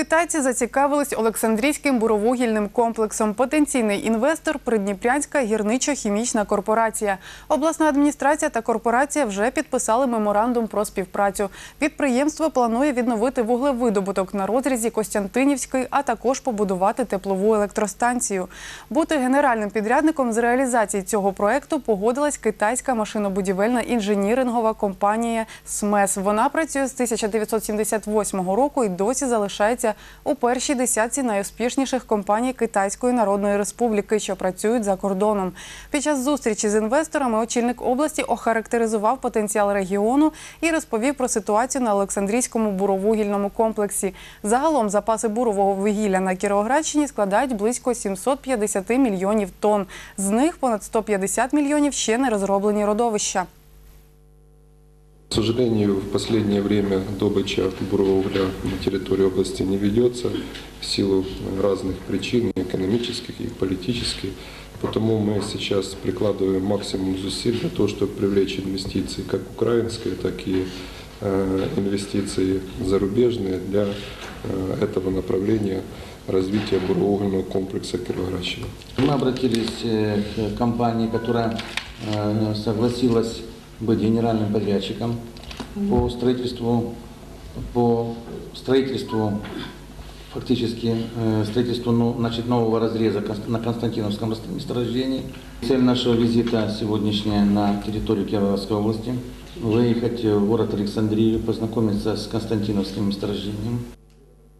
Китайці зацікавились Олександрійським буровугільним комплексом. Потенційний інвестор Придніпрянська гірничо-хімічна корпорація. Обласна адміністрація та корпорація вже підписали меморандум про співпрацю. Підприємство планує відновити вуглевидобуток на розрізі Костянтинівської, а також побудувати теплову електростанцію. Бути генеральним підрядником з реалізації цього проекту погодилась китайська машинобудівельна інженірингова компанія СМЕС. Вона працює з 1978 року і досі залишається у першій десятці найуспішніших компаній Китайської Народної Республіки, що працюють за кордоном. Під час зустрічі з інвесторами очільник області охарактеризував потенціал регіону і розповів про ситуацію на Олександрійському буровугільному комплексі. Загалом запаси бурового вугілля на Кіровоградщині складають близько 750 мільйонів тонн. З них понад 150 мільйонів ще не розроблені родовища. К сожалению, в последнее время добыча бурового угля на территории области не ведется в силу разных причин, экономических и политических. Потому мы сейчас прикладываем максимум усилий для того, чтобы привлечь инвестиции как украинские, так и э, инвестиции зарубежные для э, этого направления развития буровоугольного комплекса Кировоградщины. Мы обратились э, к компании, которая согласилась быть генеральным подрядчиком по строительству, по строительству фактически э, строительству ну, значит, нового разреза на Константиновском месторождении. Цель нашего визита сегодняшняя на территорию Кировоградской области – выехать в город Александрию, познакомиться с Константиновским месторождением,